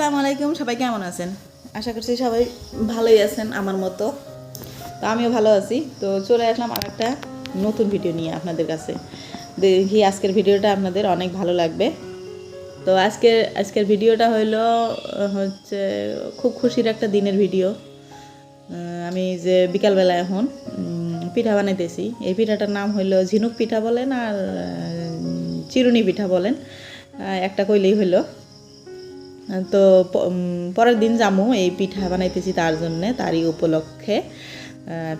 আসসালামু আলাইকুম, সবাই কেমন আছেন? আশা করছি সবাই ভালোই আছেন আমার মতো। তো আমিও ভালো আছি। তো চলে আসলাম আর একটা নতুন ভিডিও নিয়ে আপনাদের কাছে। দেখি আজকের ভিডিওটা আপনাদের অনেক ভালো লাগবে। তো আজকের আজকের ভিডিওটা হইল হচ্ছে খুব খুশির একটা দিনের ভিডিও। আমি যে বিকালবেলা এখন পিঠা বানাইতেছি। এই পিঠাটার নাম হইল ঝিনুক পিঠা বলেন আর চিরুনি পিঠা বলেন। একটা কইলেই হইল। তো পরের দিন যামু, এই পিঠা বানাইতেছি তার জন্যে, তারই উপলক্ষে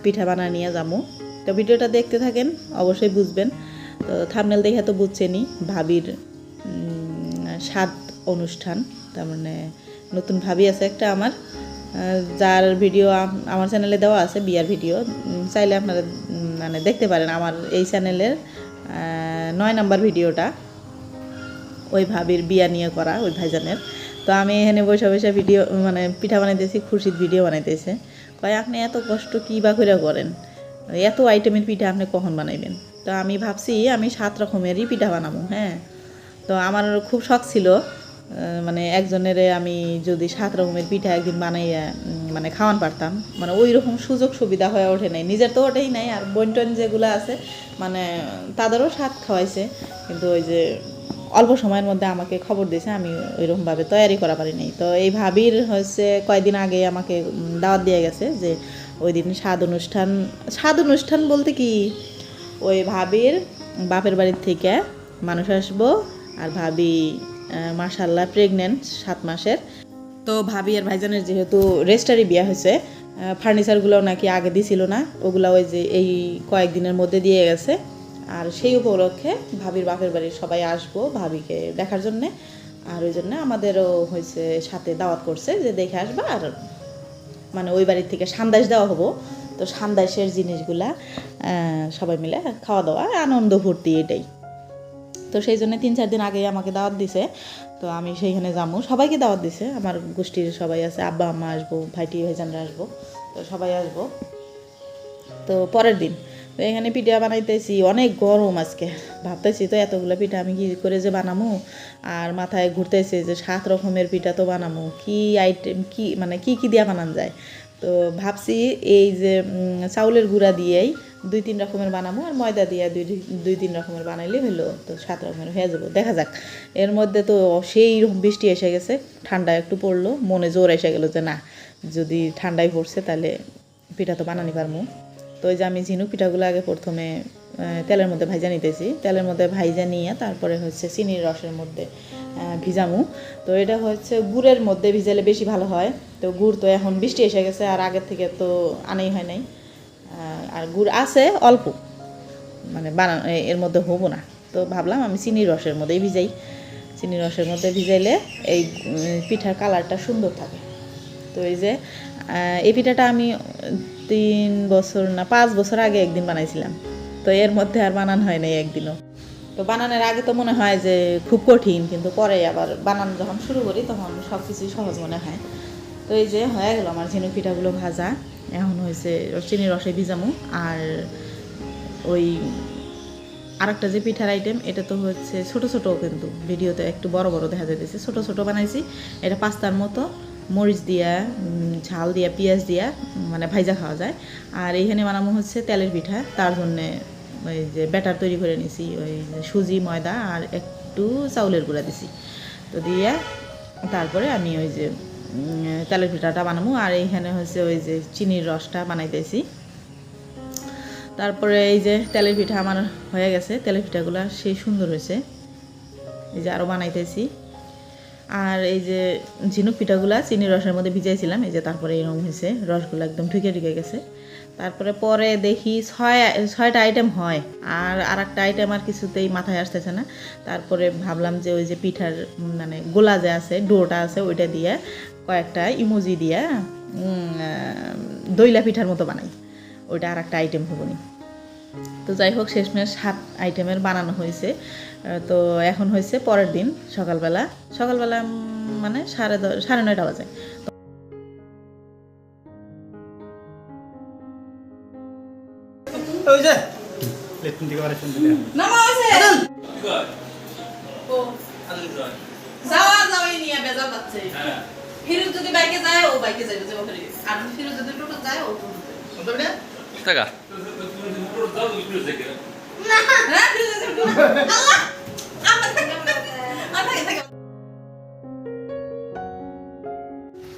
পিঠা বানা নিয়ে যামু। তো ভিডিওটা দেখতে থাকেন, অবশ্যই বুঝবেন। তো থামনেল দেখে তো বুঝছেনই, ভাবির স্বাদ অনুষ্ঠান। তার মানে নতুন ভাবি আছে একটা আমার যার ভিডিও আম- আমার চ্যানেলে দেওয়া আছে, বিয়ার ভিডিও। চাইলে আপনারা মানে দেখতে পারেন আমার এই চ্যানেলের নয় নাম্বার ভিডিওটা। ওই ভাবির বিয়া নিয়ে করা, ওই ভাইজানের। তো আমি এখানে বসে বসে ভিডিও মানে পিঠা বানাইতেছি খুশির ভিডিও বানাইতেছে। কয়, আপনি এত কষ্ট কী বা করে করেন? এত আইটেমের পিঠা আপনি কখন বানাইবেন? তো আমি ভাবছি, আমি সাত রকমেরই পিঠা বানাবো হ্যাঁ। তো আমার খুব শখ ছিল মানে একজনের আমি যদি সাত রকমের পিঠা একদিন বানাইয়া মানে খাওয়ান পারতাম। মানে ওই রকম সুযোগ সুবিধা হয়ে ওঠে নাই। নিজের তো ওঠেই নাই, আর বন্টন যেগুলো আছে মানে তাদেরও স্বাদ খাওয়াইছে। কিন্তু ওই যে অল্প সময়ের মধ্যে আমাকে খবর দিয়েছে, আমি ওইরকমভাবে তৈরি করা পারিনি। তো এই ভাবির হচ্ছে কয়েকদিন আগে আমাকে দাওয়াত দিয়ে গেছে যে ওই দিন স্বাদ অনুষ্ঠান স্বাদ অনুষ্ঠান বলতে কি? ওই ভাবির বাপের বাড়ির থেকে মানুষ আসব আর ভাবি মার্শাল্লাহ প্রেগনেন্ট সাত মাসের। তো ভাবি আর ভাইজানের যেহেতু রেস্টারি বিয়া হয়েছে ফার্নিচারগুলো নাকি আগে দিছিল না, ওগুলো ওই যে এই কয়েকদিনের মধ্যে দিয়ে গেছে। আর সেই উপলক্ষে ভাবির বাপের বাড়ির সবাই আসব ভাবিকে দেখার জন্যে। আর ওই জন্য আমাদেরও হয়েছে সাথে দাওয়াত করছে যে দেখে আসবা আর মানে ওই বাড়ির থেকে সান্দাস দেওয়া হব। তো সান্দাসের জিনিসগুলা সবাই মিলে খাওয়া দাওয়া আনন্দ ভর্তি এটাই। তো সেই জন্য তিন চার দিন আগেই আমাকে দাওয়াত দিছে। তো আমি সেইখানে যাব সবাইকে দাওয়াত দিছে। আমার গোষ্ঠীর সবাই আছে, আব্বা, আম্মা আসব, ভাইটি, ভাইজানরা আসব। তো সবাই আসব। তো পরের দিন তো এখানে পিঠা বানাইতেছি, অনেক গরম আজকে। ভাবতেছি তো এতগুলো পিঠা আমি কি করে যে বানামু? আর মাথায় ঘুরতেছে যে সাত রকমের পিঠা তো বানামু। কি আইটেম কি মানে কি কি দিয়া বানান যায়? তো ভাবছি এই যে চাউলের গুঁড়া দিয়েই দুই তিন রকমের বানাবো আর ময়দা দিয়ে দুই দুই তিন রকমের বানাইলে হলো তো সাত রকমের হয়ে যাব। দেখা যাক। এর মধ্যে তো সেই বৃষ্টি এসে গেছে, ঠান্ডা একটু পড়ল, মনে জোর এসে গেলো যে না, যদি ঠান্ডায় পড়ছে তাহলে পিঠা তো বানানি পারব তো ওই যে আমি ঝিনুক পিঠাগুলো আগে প্রথমে তেলের মধ্যে ভাইজা নিতেছি। তেলের মধ্যে ভাইজা নিয়ে তারপরে হচ্ছে চিনির রসের মধ্যে ভিজামু। তো এটা হচ্ছে গুড়ের মধ্যে ভিজালে বেশি ভালো হয়। তো গুড় তো এখন বৃষ্টি এসে গেছে আর আগের থেকে তো আনাই হয় নাই। আর গুড় আছে অল্প মানে বানা, এ- এর মধ্যে হব না। তো ভাবলাম আমি চিনির রসের মধ্যেই ভিজাই। চিনির রসের মধ্যে ভিজাইলে এই পিঠার কালারটা সুন্দর থাকে। তো এই যে এই পিঠাটা আমি তিন বছর না, পাঁচ বছর আগে একদিন বানাইছিলাম। তো এর মধ্যে আর বানান হয় নাই একদিনও। তো বানানোর আগে তো মনে হয় যে খুব কঠিন, কিন্তু পরে আবার বানানো যখন শুরু করি তখন সব কিছুই সহজ মনে হয়। তো এই যে হয়ে গেল আমার ঝিনুক পিঠাগুলো ভাজা। এখন হয়েছে চিনি রসে ভিজামু। আর ওই আরেকটা যে পিঠার আইটেম এটা তো হচ্ছে ছোট ছোট কিন্তু, ভিডিওতে একটু বড় বড় দেখা যাইতেছে। ছোট ছোট বানাইছি, এটা পাস্তার মতো। মরিচ দিয়া ঝাল দিয়া, পেঁয়াজ দিয়া মানে ভাইজা খাওয়া যায়। আর এইখানে বানাবো হচ্ছে তেলের পিঠা। তার জন্যে ওই যে ব্যাটার তৈরি করে নিছি, ওই সুজি, ময়দা আর একটু চাউলের গুঁড়া দিছি। তো দিয়ে তারপরে আমি ওই যে তেলের পিঠাটা বানাবো। আর এইখানে হচ্ছে ওই যে চিনির রসটা বানাইতেছি। তারপরে এই যে তেলের পিঠা আমার হয়ে গেছে। তেলের পিঠাগুলো সেই সুন্দর হয়েছে। এই যে আরও বানাইতেছি। আর এই যে ঝিনুক পিঠাগুলা, চিনি রসের মধ্যে ভিজাইছিলাম, এই যে তারপরে এরকম হয়েছে, রসগুলো একদম ঢুকে ঢুকে গেছে। তারপরে পরে দেখি ছয়, ছয়টা আইটেম হয়, আর আর একটা আইটেম আর কিছুতেই মাথায় আসতেছে না। তারপরে ভাবলাম যে ওই যে পিঠার মানে গোলা যে আছে, ডোটা আছে, ওইটা দিয়ে কয়েকটা ইমোজি দিয়ে দইলা পিঠার মতো বানাই। ওইটা আর একটা আইটেম হবনি। তো যাই হোক, শেষমেশ সাত আইটেমের বানানো হয়েছে। তো এখন হয়েছে পরের দিন সকালবেলা। সকালবেলা মানে সাড়ে দশ সাড়ে নয়টা বাজে। ওই যে। লেটুন দিকে পারে শুনতে নামা আছে ও। যাওয়া যাওয়াই নিয়ে বেজা পাচ্ছে ফিরোজ যদি বাইকে যায় ও বাইকে যাবে আর ফিরোজ যদি টোটো যায় ও টোটো টাকা হ্যাঁ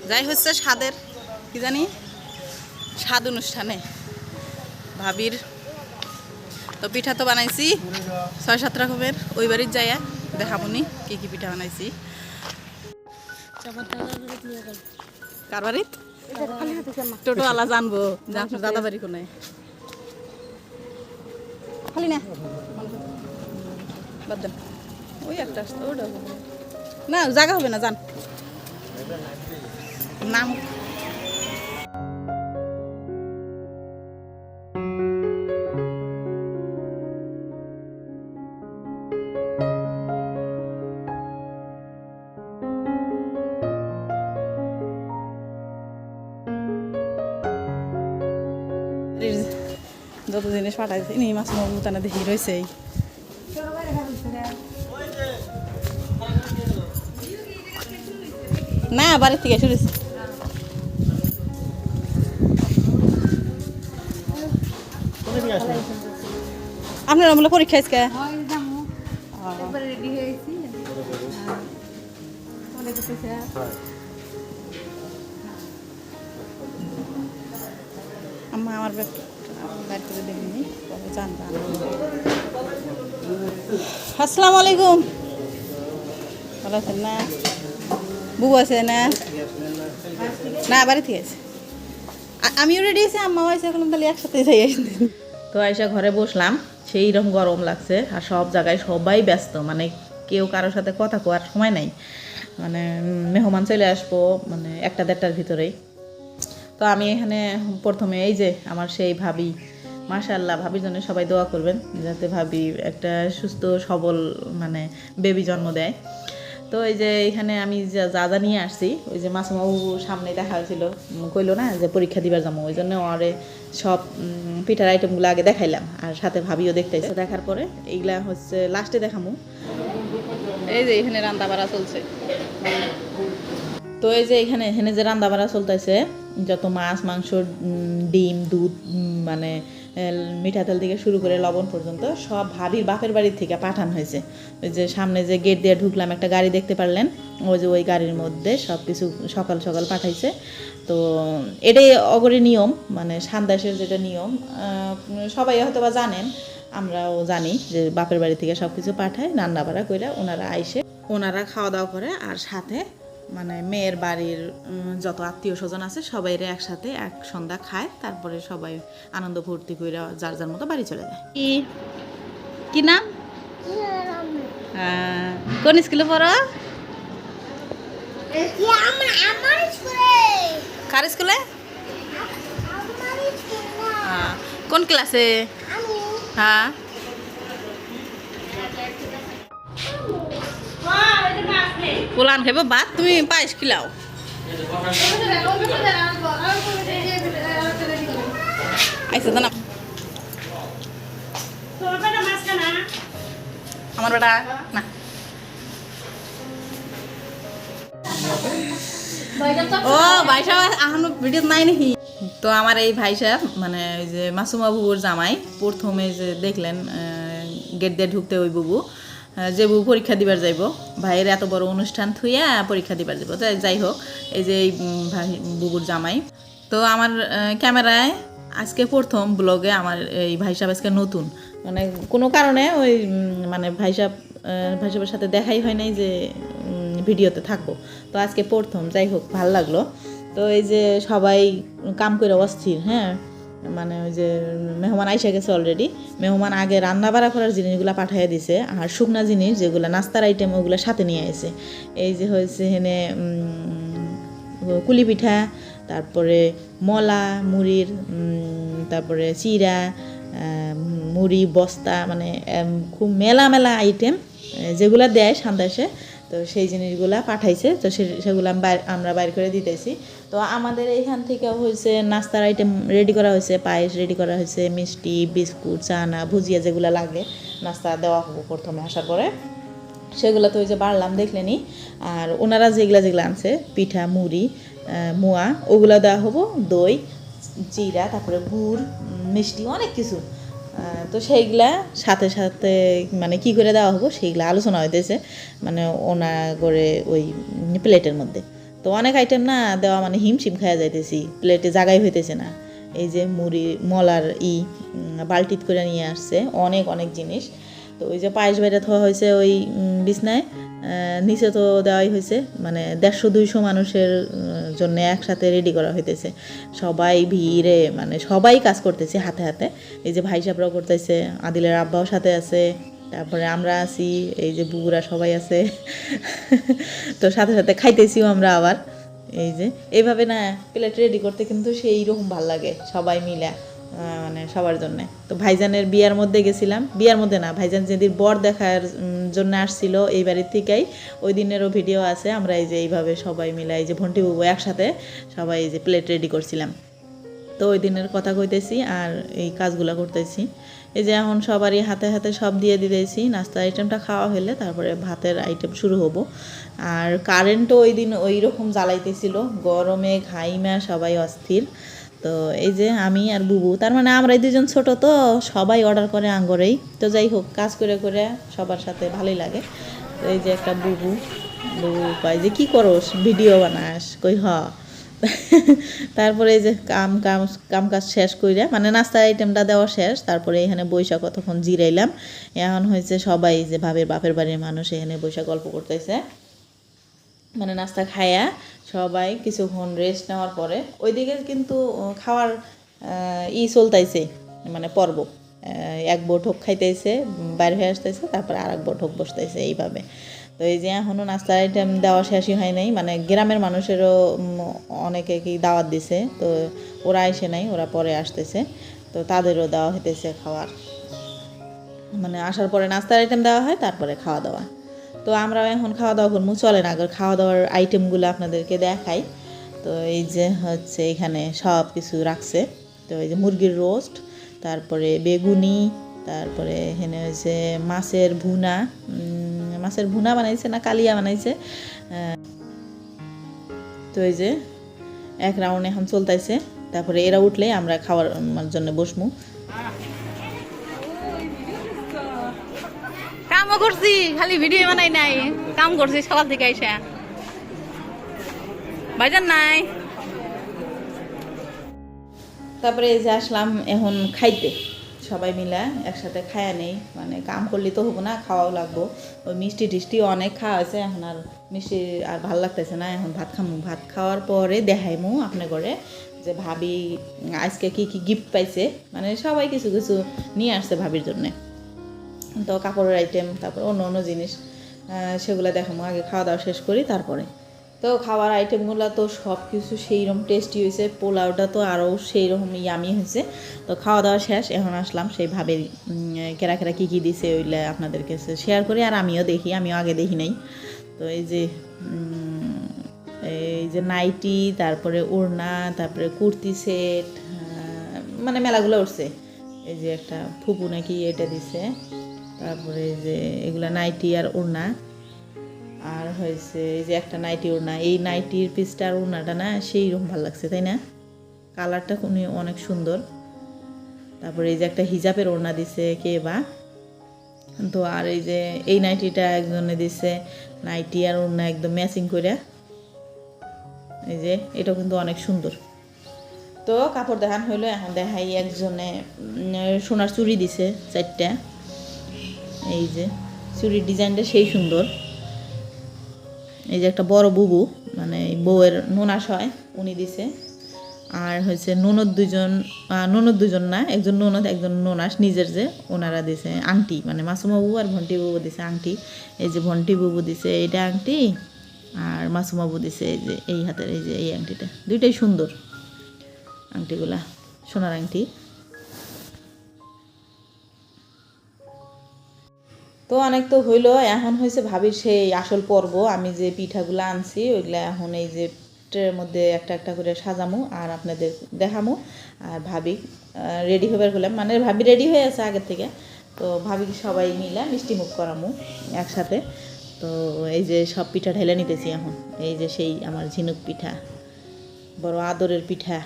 যাই হচ্ছে স্বাদের, কি জানি? স্বাদ অনুষ্ঠানে। ভাবির তো পিঠা তো বানাইছি। ছয় সাত রকমের। ওই বাড়ির যাইয়া দেখাবনি কি কি পিঠা বানাইছি। কার বাড়িত? টোটো আলা জানব। দাদা বাড়ি কোনায়। খালি না। ওই একটা না, জায়গা হবে না, যান। নাম। যত জিনিস পাঠাইছে নি মাছ মগুতানা দেখি রয়েছে। না বাড়ির থেকে আসলেন? আপনার আমলে পরীক্ষা আজকে? হয় রেডি হয়েছি। মনে আম্মা আমার বাইর করে দেখিনি পরে জানব আসসালামু আলাইকুম। ভালো আছেন না? বুবু আছে না? না, বাড়ি থেকে আছে। আমিও রেডি আছি, আম্মাও আছে, এখন তাহলে একসাথে যাই তো আইসা ঘরে বসলাম, সেই রকম গরম লাগছে, আর সব জায়গায় সবাই ব্যস্ত মানে কেউ কারোর সাথে কথা কোয়ার সময় নাই। মানে মেহমান চলে আসব মানে একটা দেড়টার ভিতরেই। তো আমি এখানে প্রথমে এই যে আমার সেই ভাবি মাশাল্লাহ ভাবির জন্য সবাই দোয়া করবেন, যাতে ভাবি একটা সুস্থ, সবল মানে বেবি জন্ম দেয়। তো এই যে এখানে আমি যা যা নিয়ে আসছি, ওই যে মাসুমাবু সামনে দেখা হয়েছিল কইলো না যে পরীক্ষা দিবার যাব, ওই জন্য ওরে সব পিঠার আইটেমগুলো আগে দেখাইলাম, আর সাথে ভাবিও দেখতেছে। দেখার পরে এইগুলা হচ্ছে লাস্টে দেখামু। এই যে এখানে রান্না বাড়া চলছে। তো এই যে এখানে এখানে যে রান্না বাড়া চলতেছে, যত মাছ, মাংস ডিম, দুধ মানে মিঠা তেল থেকে শুরু করে লবণ পর্যন্ত সব ভাবির বাপের বাড়ির থেকে পাঠানো হয়েছে। ওই যে সামনে যে গেট দিয়ে ঢুকলাম, একটা গাড়ি দেখতে পারলেন? ওই যে ওই গাড়ির মধ্যে সব কিছু সকাল সকাল পাঠাইছে। তো এটাই অগরে নিয়ম মানে সান্দাসের যেটা নিয়ম সবাই হয়তো বা জানেন, আমরাও জানি যে বাপের বাড়ি থেকে সব কিছু পাঠায় রান্না বাড়া করে ওনারা আইসে, ওনারা খাওয়া দাওয়া করে আর সাথে মানে মেয়ের বাড়ির যত আত্মীয় স্বজন আছে সবাই একসাথে এক সন্ধ্যা খায় তারপরে সবাই আনন্দ ফুর্তি করে যার যার মতো বাড়ি চলে যায়। কি? কি নাম? আহ, কোন স্কুলে পড়ো? কার স্কুলে? কোন ক্লাসে? হ্যাঁ। পোলান খাইব, ভাত তুমি পায়েস খিলাও। আমার বেটা, না। ও ভাই সাহেব ভিডিও নাই নাকি? তো আমার এই ভাই সাহেব মানে ওই যে মাসুমা বুবুর জামাই, প্রথমে যে দেখলেন গেট দিয়ে ঢুকতে ওই বুবু। যে বুবু পরীক্ষা দিবার যাইব, ভাইয়ের এত বড় অনুষ্ঠান থুইয়া পরীক্ষা দিবার যাইব। তো যাই হোক, এই যে ভাই, বুবুর জামাই। তো আমার ক্যামেরায় আজকে প্রথম ব্লগে আমার এই ভাই সাহেব আজকে নতুন। মানে কোনো কারণে ওই মানে ভাই সাহেব ভাই সাহেবের সাথে দেখাই হয় নাই যে ভিডিওতে থাকব। তো আজকে প্রথম, যাই হোক, ভালো লাগল। তো এই যে সবাই কাম করে অস্থির হ্যাঁ? মানে ওই যে মেহমান আইসা গেছে অলরেডি মেহমান আগে রান্না বাড়া করার জিনিসগুলো পাঠিয়ে দিছে আর শুকনা জিনিস যেগুলো নাস্তার আইটেম ওগুলো সাথে নিয়ে এসে এই যে হয়েছে উম, কুলি পিঠা তারপরে মলা মুড়ির তারপরে চিরা মুড়ি বস্তা মানে খুব মেলা মেলা আইটেম যেগুলো দেয় সন্দেশে তো সেই জিনিসগুলা পাঠাইছে তো সেগুলো আমরা বাইর করে দিতেছি। তো আমাদের এইখান থেকে হয়েছে নাস্তার আইটেম রেডি করা হয়েছে পায়েস রেডি করা হয়েছে মিষ্টি, বিস্কুট, চানা, ভুজিয়া যেগুলো লাগে নাস্তা দেওয়া হব প্রথমে আসার পরে। সেগুলো তো ওই যে বাড়লাম দেখলেনি আর ওনারা যেগুলা যেগুলো আনছে, পিঠা, মুড়ি মোয়া, ওগুলো দেওয়া হব, দই, জিরা, তারপরে গুড়, মিষ্টি, অনেক কিছু। তো সেইগুলা সাথে সাথে মানে কি করে দেওয়া হব, সেইগুলা আলোচনা হইতেছে মানে ওনা করে ওই প্লেটের মধ্যে। তো অনেক আইটেম না দেওয়া মানে হিমশিম খাওয়া যাইতেছি প্লেটে জায়গায় হইতেছে না। এই যে মুড়ি মলার ই উম, বালতিত করে নিয়ে আসছে অনেক অনেক জিনিস। তো ওই যে পায়েস বাইরে থোয়া হয়েছে ওই বিছনায় নিচে তো দেওয়াই হয়েছে মানে দেড়শো দুইশো মানুষের জন্য একসাথে রেডি করা হইতেছে। সবাই ভিড়ে মানে সবাই কাজ করতেছে হাতে হাতে। এই যে ভাই করতেছে আদিলের আব্বাও সাথে আছে। তারপরে আমরা আছি, এই যে বুগুরা সবাই আছে। তো সাথে সাথে খাইতেছিও আমরা আবার, এই যে। এইভাবে না প্লেট রেডি করতে কিন্তু সেই রকম ভালো লাগে সবাই মিলে মানে সবার জন্য। তো ভাইজানের বিয়ার মধ্যে গেছিলাম। বিয়ার মধ্যে না, ভাইজান যেদিন বর দেখার জন্য আসছিল এই বাড়ির থেকেই, ওই দিনেরও ভিডিও আছে। আমরা এই যে এইভাবে সবাই মিলে, এই যে ভন্টি বাবু একসাথে সবাই এই যে প্লেট রেডি করছিলাম। তো ওই দিনের কথা কইতেছি আর এই কাজগুলো করতেছি। এই যে এখন সবারই হাতে হাতে সব দিয়ে দিতেছি নাস্তা আইটেমটা খাওয়া হলে তারপরে ভাতের আইটেম শুরু হব। আর কারেন্টও ওই দিন ওই রকম জ্বালাইতেছিল, গরমে ঘাইমা সবাই অস্থির। তো এই যে আমি আর বুবু, তার মানে আমরা দুজন ছোট তো, সবাই অর্ডার করে আঙ্গরেই। তো যাই হোক, কাজ করে করে সবার সাথে ভালোই লাগে। তো এই যে একটা বুবু বুবু কয় যে, কী করোস? ভিডিও বানাস? কই, হ। তারপরে এই যে কাম কাম কাম কাজ শেষ কইরা মানে নাস্তা আইটেমটা দেওয়া শেষ, তারপরে এখানে বৈশাখ কতক্ষণ জিরাইলাম। এখন হয়েছে সবাই যে ভাবের বাপের বাড়ির মানুষ এখানে বৈশাখ গল্প করতেছে। মানে নাস্তা খায়া সবাই কিছুক্ষণ রেস্ট নেওয়ার পরে, ওইদিকে কিন্তু খাওয়ার ই চলতাইছে মানে পর্ব। এক বৈঠক খাইতেছে বাইরে হয়ে আসতেছে, তারপরে আর এক বৈঠক বসতেছে এইভাবে। তো এই যে এখনও নাস্তার আইটেম দেওয়া শেষই হয় নাই। মানে গ্রামের মানুষেরও অনেকে কি দাওয়াত দিছে, তো ওরা এসে নাই, ওরা পরে আসতেছে। তো তাদেরও দেওয়া হইতেছে খাওয়ার। মানে আসার পরে নাস্তার আইটেম দেওয়া হয়, তারপরে খাওয়া দাওয়া। তো আমরাও এখন খাওয়া দাওয়া করব। চলে না আগে খাওয়া দাওয়ার আইটেমগুলো আপনাদেরকে দেখাই। তো এই যে হচ্ছে এখানে সব কিছু রাখছে। তো এই যে মুরগির রোস্ট তারপরে বেগুনি, তারপরে এখানে হয়েছে মাছের ভুনা মাছের ভুনা বানাইছে না কালিয়া বানাইছে তো এই যে এক রাউন্ড এখন চলতেছে তারপরে এরা উঠলে আমরা খাওয়ার জন্য বসমু। কামও করছি খালি ভিডিও বানাই নাই। কাম করছি সকাল থেকে এসে বাজার নাই। তারপরে যে আসলাম এখন খাইতে। সবাই মিলে একসাথে খায়া নেই। মানে কাম করলে তো হব না, খাওয়াও লাগবো। ওই মিষ্টি টিষ্টি অনেক খাওয়া আছে, এখন আর মিষ্টি আর ভালো লাগতেছে না। এখন ভাত খামু। ভাত খাওয়ার পরে দেখাইমু আপনার ঘরে যে ভাবি আজকে কি কি গিফট পাইছে। মানে সবাই কিছু কিছু নিয়ে আসছে ভাবির জন্যে। তো কাপড়ের আইটেম তারপর অন্য অন্য জিনিস সেগুলো দেখাবো আগে খাওয়া দাওয়া শেষ করি, তারপরে। তো খাওয়ার আইটেমগুলো তো সব কিছু সেইরকম টেস্টি হয়েছে পোলাওটা তো আরও সেই রকম ইয়ামি হয়েছে তো খাওয়া দাওয়া শেষ, এখন আসলাম সেইভাবে কেরা কেরা কী কী দিছে ওইগুলো আপনাদের কাছে শেয়ার করি, আর আমিও দেখি, আমিও আগে দেখি নাই। তো এই যে এই যে নাইটি, তারপরে ওড়না, তারপরে কুর্তি সেট মানে মেলাগুলো উঠছে। এই যে একটা ফুপু নাকি এটা দিছে, তারপরে যে এগুলা নাইটি আর ওড়না। আর হয়েছে এই যে একটা নাইটি ওড়না। এই নাইটির পিসটা আর ওড়নাটা না সেই রকম ভালো লাগছে, তাই না? কালারটা কোনো অনেক সুন্দর। তারপরে এই যে একটা হিজাবের ওড়না দিছে কে বা। তো আর এই যে এই নাইটিটা একজনে দিছে নাইটি আর ওড়না একদম ম্যাচিং করে এই যে এটাও কিন্তু অনেক সুন্দর। তো কাপড় দেখান হইল, এখন দেখাই একজনে সোনার চুড়ি দিছে চারটা। এই যে চুড়ির ডিজাইনটা সেই সুন্দর। এই যে একটা বড় বুবু মানে বউয়ের নোনাস হয় উনি দিছে। আর হচ্ছে ননদ দুজন ননদ দুজন না, একজন ননদ, একজন নোনাস, নিজের যে ওনারা দিছে, আংটি মানে মাসুমা বাবু আর ভন্টি বাবু দিছে আংটি। এই যে ভন্টি বাবু দিছে এইটা আংটি, আর মাসুমা বাবু দিছে এই যে এই হাতের, এই যে এই আংটিটা। দুইটাই সুন্দর আংটিগুলা, সোনার আংটি। তো অনেক তো হইল, এখন হয়েছে ভাবি সেই আসল পর্ব। আমি যে পিঠাগুলো আনছি, ওইগুলা এখন এই যে ট্রের মধ্যে একটা একটা করে সাজামু আর আপনাদের দেখামু। আর ভাবি রেডি হবার করলাম মানে ভাবি রেডি হয়ে আছে আগের থেকে। তো ভাবি সবাই মিলে মিষ্টি মুখ করামু একসাথে। তো এই যে সব পিঠা ঢেলে নিতেছি এখন। এই যে সেই আমার ঝিনুক পিঠা, বড় আদরের পিঠা।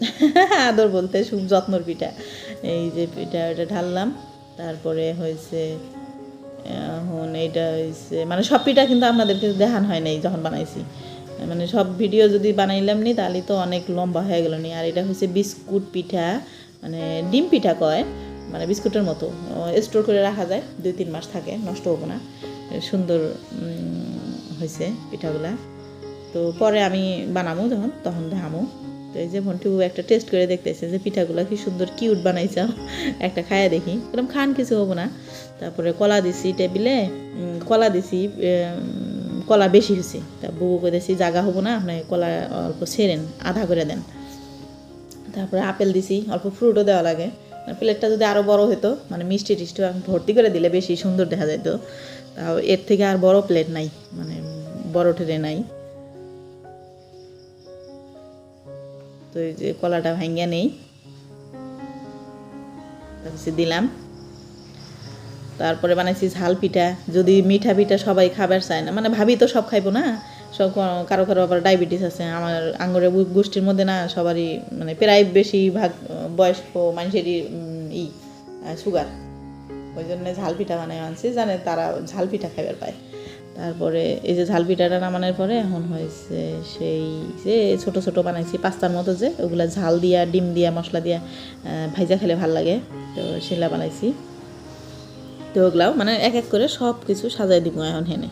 আদর বলতে খুব যত্নর পিঠা। এই যে পিঠা এটা ঢাললাম। তারপরে হয়েছে, এখন এইটা হয়েছে মানে সব পিঠা কিন্তু আপনাদেরকে দেখান হয় নাই যখন বানাইছি। মানে সব ভিডিও যদি বানাইলাম নি, তাহলে তো অনেক লম্বা হয়ে গেল নি। আর এটা হচ্ছে বিস্কুট পিঠা মানে ডিম পিঠা কয় মানে বিস্কুটের মতো। স্টোর করে রাখা যায় দুই তিন মাস থাকে, নষ্ট হব না। সুন্দর হয়েছে পিঠাগুলা। তো পরে আমি বানাবো যখন, তখন দেখামো। তো এই যে ভন্টু একটা টেস্ট করে দেখতেছে যে পিঠাগুলো কি সুন্দর কিউট বানাইছ। একটা খায়া দেখি। এরকম খান কিছু হব না। তারপরে কলা দিছি টেবিলে কলা দিছি কলা বেশি হয়েছে তা বুবু করেছি জাগা হব না, আপনি কলা অল্প ছেড়েন, আধা করে দেন। তারপরে আপেল দিছি, অল্প ফ্রুটও দেওয়া লাগে। প্লেটটা যদি আরও বড় হতো মানে মিষ্টি টিষ্টি ভর্তি করে দিলে বেশি সুন্দর দেখা যেত তাও এর থেকে আর বড় প্লেট নাই মানে বড় ট্রে নাই। তো এই যে কলাটা ভাঙ্গা নেই। দিলাম। তারপরে বানাইছি ঝাল পিঠা। যদি মিঠা পিঠা সবাই খাবার চায় না মানে ভাবি তো সব খাইবো না। সব কারও কারও আবার ডায়াবেটিস আছে। আমার আঙ্গুরের গোষ্ঠীর মধ্যে না সবারই মানে প্রায় বেশিরভাগ আহ, বয়স্ক মানুষেরই ই সুগার ওই জন্য ঝাল পিঠা বানাই আনছি। জানে তারা ঝাল পিঠা খাইবার পায়। তারপরে এই যে ঝাল পিঠাটা নামানোর পরে এখন হয়েছে সেই যে ছোট ছোট বানাইছি পাস্তার মতো যে, ওগুলা ঝাল দিয়া, ডিম দিয়া, মশলা দিয়া ভাইজা খেলে ভালো লাগে। তো সেগুলা বানাইছি। তো ওগুলাও মানে এক এক করে সব কিছু সাজাই দিব এখন হেনে।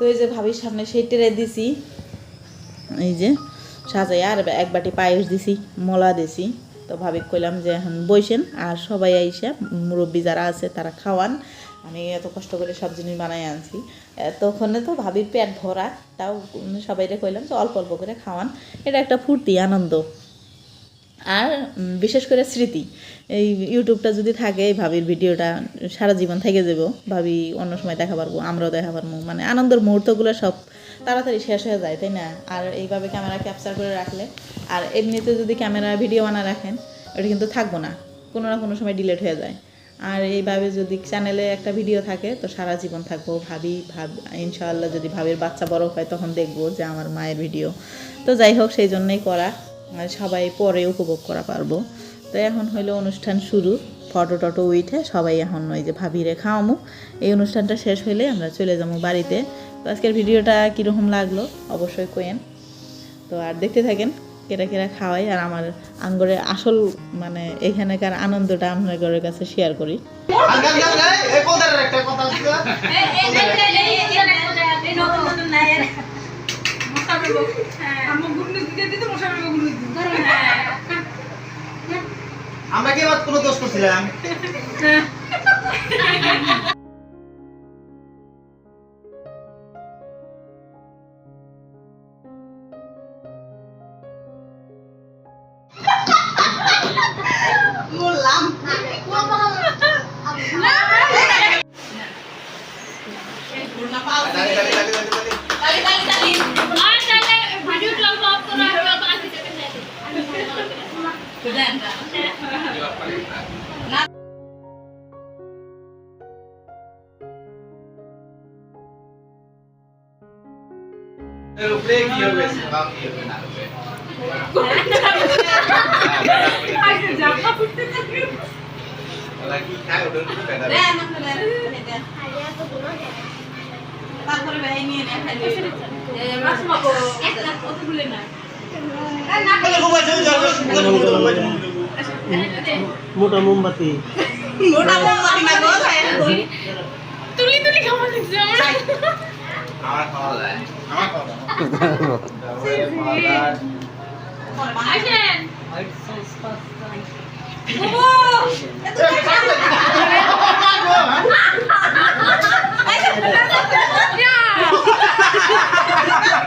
তো এই যে ভাবির সামনে সেই টেরে দিছি। এই যে সাজাই আর এক বাটি পায়েস দিছি, মলা দিছি। তো ভাবি কইলাম যে এখন বইসেন আর সবাই আইসা, মুরব্বী যারা আছে তারা খাওয়ান। আমি এত কষ্ট করে সব জিনিস বানাই আনছি। তখন তো ভাবির পেট ভরা, তাও সবাইরে কইলাম তো অল্প অল্প করে খাওয়ান। এটা একটা ফুর্তি, আনন্দ। আর বিশেষ করে স্মৃতি। এই ইউটিউবটা যদি থাকে, এই ভাবির ভিডিওটা সারা জীবন থেকে যাব। ভাবি অন্য সময় দেখা পারব, আমরাও দেখা পারব। মানে আনন্দের মুহূর্তগুলো সব তাড়াতাড়ি শেষ হয়ে যায়, তাই না? আর এইভাবে ক্যামেরা ক্যাপচার করে রাখলে, আর এমনিতে যদি ক্যামেরা ভিডিও বানা রাখেন, ওটা কিন্তু থাকব না। কোনো না কোনো সময় ডিলেট হয়ে যায়। আর এইভাবে যদি চ্যানেলে একটা ভিডিও থাকে, তো সারা জীবন থাকব। ভাবি, ভাব, ইনশাআল্লাহ যদি ভাবির বাচ্চা বড় হয়, তখন দেখব যে আমার মায়ের ভিডিও তো যাই হোক, সেই জন্যই করা। সবাই পরে উপভোগ করা পারব তো এখন হইল অনুষ্ঠান শুরু ফটো টটো উঠে সবাই এখন ওই যে ভাবিরে খাওয়ামু এই অনুষ্ঠানটা শেষ হইলে আমরা চলে যাব বাড়িতে তো আজকের ভিডিওটা কীরকম লাগল অবশ্যই কোয়েন তো আর দেখতে থাকেন কেরা কেরা খাওয়াই আর আমার আঙ্গরে আসল মানে এখানেকার আনন্দটা আপনাদের কাছে শেয়ার করি একটা কথা আমরা কি কোনো দোষ করছিলাম? দাঁড়িয়ে দাঁড়িয়ে দাঁড়িয়ে দাঁড়িয়ে এর উপরে কি হবে বাম কি হবে না হবে ওরা কি খায় ওদের উপরে বেড়াবে মোটা মোমবাতি তুলি তুলি খাওয়া লাগছে আমার আমার খাওয়া যায় আমার খাওয়া যায় আমার দোষ নেই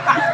আমার